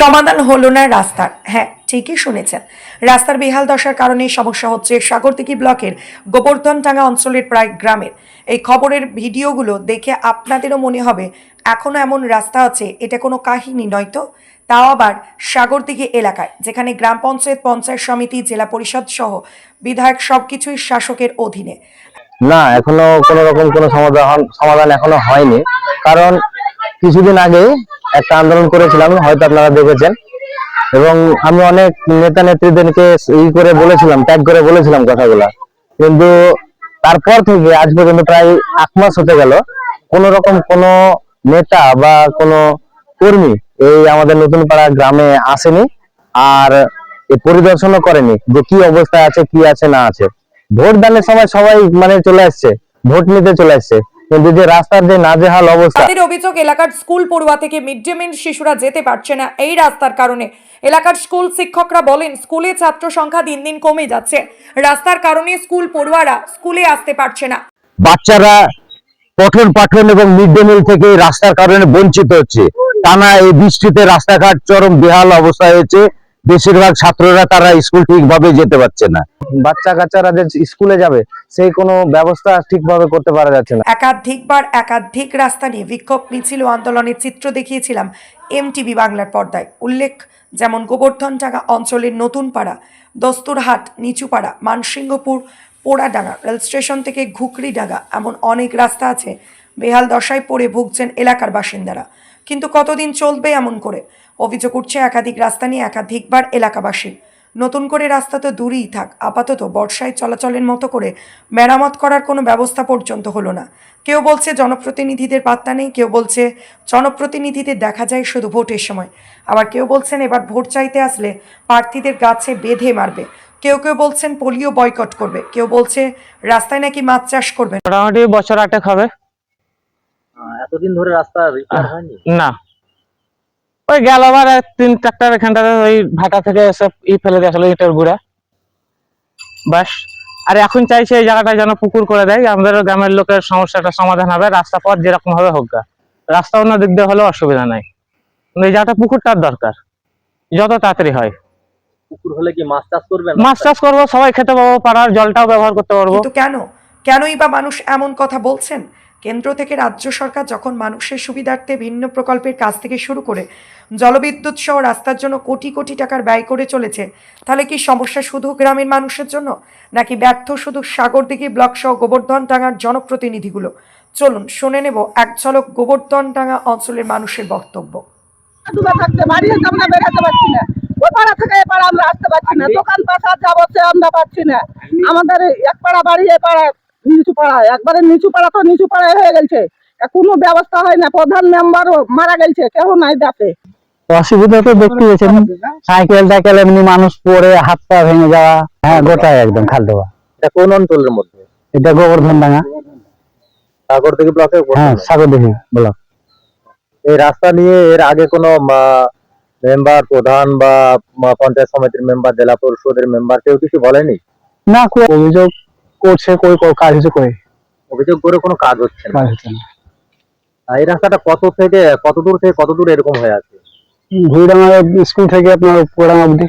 সমাধান হলো না রাস্তার। হ্যাঁ ঠিকই শুনেছেন। রাস্তার বেহাল দশার কারণে সমস্যা হচ্ছে সাগরদিঘি ব্লকের গোবর্ধনটাঙ্গা অঞ্চলের প্রায় গ্রামের। এই খবরের ভিডিওগুলো দেখে আপনাদেরও মনে হবে এখনও এমন রাস্তা আছে, এটা কোনো কাহিনী নয় তো? তাও আবার সাগরদিঘি এলাকায়, যেখানে গ্রাম পঞ্চায়েত পঞ্চায়েত সমিতি, জেলা পরিষদ সহ বিধায়ক সবকিছুই শাসকের অধীনে। না, এখনও কোনো রকম কোনো সমাধান সমাধান এখনও হয়নি। কারণ কিছুদিন আগে একটা আন্দোলন করেছিলাম, হয়তো আপনারা দেখেছেন। এবং আমি অনেক নেতা নেত্রীদেরকে ই করে বলেছিলাম ট্যাগ করে বলেছিলাম কথাগুলা। কিন্তু তারপর থেকে আজ পর্যন্ত প্রায় এক মাস হতে গেল, কোন রকম কোন নেতা বা কোনো কর্মী এই আমাদের নতুন পাড়া গ্রামে আসেনি আর পরিদর্শনও করেনি যে কি অবস্থায় আছে, কি আছে, না আছে। ভোট দানের সময় সবাই মানে চলে আসছে, ভোট নিতে চলে আসছে। কিন্তু যে রাস্তার যে নাজেহাল অবস্থা তাদের অভিযোগ এলাকার স্কুল পড়ুয়া থেকে মিড ডে মিল শিশুরা যেতে পারছে না এই রাস্তার কারণে। এলাকার স্কুল শিক্ষকরা বলেন স্কুলে ছাত্র সংখ্যা দিন দিন কমে যাচ্ছে। রাস্তার কারণে স্কুল পড়ুয়ারা স্কুলে আসতে পারছে না। বাচ্চারা পঠন পাঠন এবং মিড ডে মিল থেকে রাস্তার কারণে বঞ্চিত হচ্ছে। টানা এই বৃষ্টিতে রাস্তাঘাট চরম বেহাল অবস্থা হয়েছে। বেশিরভাগ ছাত্ররা তারা স্কুল ঠিকভাবে যেতে পারছে না। বাচ্চা কাচ্চারা যে স্কুলে যাবে সেই কোনো ব্যবস্থা ঠিকভাবে করতে পারা যাচ্ছে না। একাধিকবার একাধিক রাস্তা নিয়ে বিক্ষোভ, মিছিল আন্দোলনের চিত্র দেখিয়েছিলাম এমটিভি বাংলার পর্দায়। উল্লেখ, যেমন গোবর্ধন গোবর্ধনডাঙ্গা অঞ্চলের নতুন পাড়া দস্তুরহাট, নিচুপাড়া, মানসিংহপুর, পোড়াডাঙ্গা রেল স্টেশন থেকে ঘুকরিডাঙ্গা এমন অনেক রাস্তা আছে, বেহাল দশায় পড়ে ভুগছেন এলাকার বাসিন্দারা। কিন্তু কতদিন চলবে এমন করে? অভিযোগ উঠছে একাধিক রাস্তা নিয়ে একাধিকবার এলাকাবাসী নতুন করে রাস্তা তো দূরেই থাক আপাতত বর্ষায় চলাচলের মতো করে মেরামত করার কোনো ব্যবস্থা পর্যন্ত হলো না। কেউ বলছে জনপ্রতিনিধিদের পাত্তা নেই কেউ বলছে জনপ্রতিনিধিদের দেখা যায় শুধু ভোটের সময়। আবার কেউ বলছেন এবার ভোট চাইতে আসলে প্রার্থীদের গাছে বেঁধে মারবে। কেউ কেউ বলছেন পোলিও বয়কট করবে কেউ বলছে রাস্তায় নাকি মাছ চাষ করবে। মোটামুটি বছর আটেক হবে। এতদিন ধরে রাস্তা হয়নি? না। ওই গেল বার এক তিন ট্রাক্টর এখানটাতে ওই ভাটা থেকে এসে ই ফেলে দিয়েছিল ইটের গুঁড়া। বাস আর এখন চাইছে এই জায়গাটা যেন পুকুর করে দেয় আমাদের গ্রামের লোকের সমস্যাটা সমাধান হবে রাস্তা পথ যেরকম হবে হোক গা। রাস্তা অন্য দিক দিয়ে হলেও অসুবিধা নাই। এই জায়গাটা পুকুরটার দরকার যত তাড়াতাড়ি হয়। পুকুর হলে কি মাছ চাষ করবেন মাছ চাষ করব সবাই খেতে পাবো পাড়ার জলটাও ব্যবহার করতে পারব। কেন? কেনই বা মানুষ এমন কথা বলছেন? কেন্দ্র থেকে রাজ্য সরকার যখন মানুষের সুবিধার্থে ভিন্ন প্রকল্পের কাজ থেকে শুরু করে জলবিদ্যুৎ সহ রাস্তার জন্য কোটি কোটি টাকার ব্যয় করে চলেছে, তাহলে কি সমস্যা শুধু গ্রামের মানুষের জন্য? নাকি ব্যর্থ শুধু সাগরদিঘি ব্লক সহ গোবর্ধনডাঙ্গার জনপ্রতিনিধিগুলো? চলুন শুনে নেব এক ঝলক গোবর্ধনডাঙ্গা অঞ্চলের মানুষের বক্তব্য। আমরা বেরোতে পারছি না। ও থেকে এ পাড়া আমরা আসতে পারছি না। দোকান পাশা আমরা পাচ্ছি না। আমাদের এক পাড়া বাড়ি, এ পাড়া নিচু পাড়া একবারে নিচু পাড়া তো নিচু পাড়ায় হয়ে গেছে। কোনো ব্যবস্থা হয় না প্রধান মেম্বারও মারা গেছে কেউ নাই দেখে অসুবিধা তো দেখতে পেয়েছেন সাইকেল টাইকেল এমনি মানুষ পড়ে হাত পা ভেঙে যাওয়া হ্যাঁ গোটাই একদম খাল দেওয়া এটা কোন অঞ্চলের মধ্যে? এটা গোবর্ধন ডাঙ্গা সাগর থেকে ব্লকে হ্যাঁ সাগর দেখি ব্লক। এই রাস্তা নিয়ে এর আগে কোনো মেম্বার প্রধান বা পঞ্চায়েত সমিতির মেম্বার জেলা পরিষদের মেম্বার কেউ কিছু বলেনি? না অভিযোগ করছে কই কই কাজ হচ্ছে কই? অভিযোগ করে কোনো কাজ হচ্ছে না। কাজ হচ্ছে না। এই রাস্তাটা কত থেকে কত দূর থেকে কত দূর এরকম হয়ে আছে? ভুইডাঙ্গা স্কুল থেকে আপনার পোড়াঙ্গা অবধি।